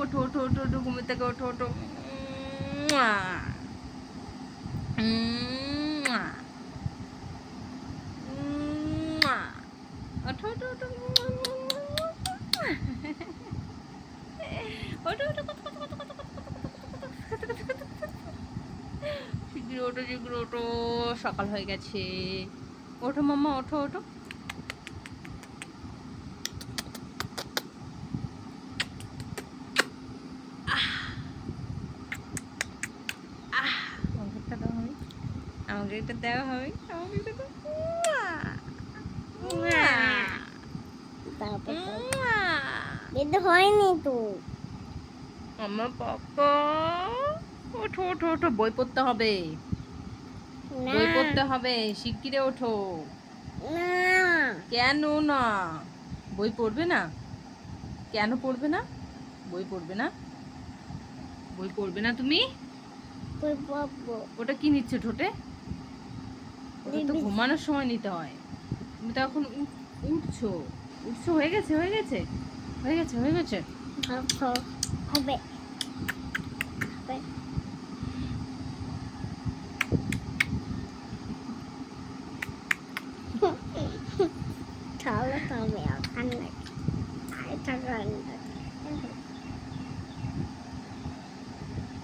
ওঠো ওঠো উঠো উঠো ঘুমে থেকে ওঠো ওঠো ওঠো ওঠো ওঠো ওঠো ওঠো কত শীঘ্র ওঠো শীঘ্র ওঠো সকাল হয়ে গেছে ওঠো মামা ওঠো ওঠো আমাকে দেওয়া হবে। আমাকে হয়নি তো। আমার পাপা ওঠো ওঠো ওঠো বই পড়তে হবে। বই পড়তে হবে শিগগিরে ওঠো। কেন না? বই পড়বে না? কেন পড়বে না? বই পড়বে না? বই পড়বে না তুমি? ওটা কি নিচ্ছ ঠোঁটে? তো ঘুমানোর সময় নিতে হয়। তুমি তো এখন উঠ- উঠছো। উঠছো হয়ে গেছে হয়ে গেছে। হয়ে গেছে হয়ে গেছে। হবে আমি ওখানে আরেকটা গান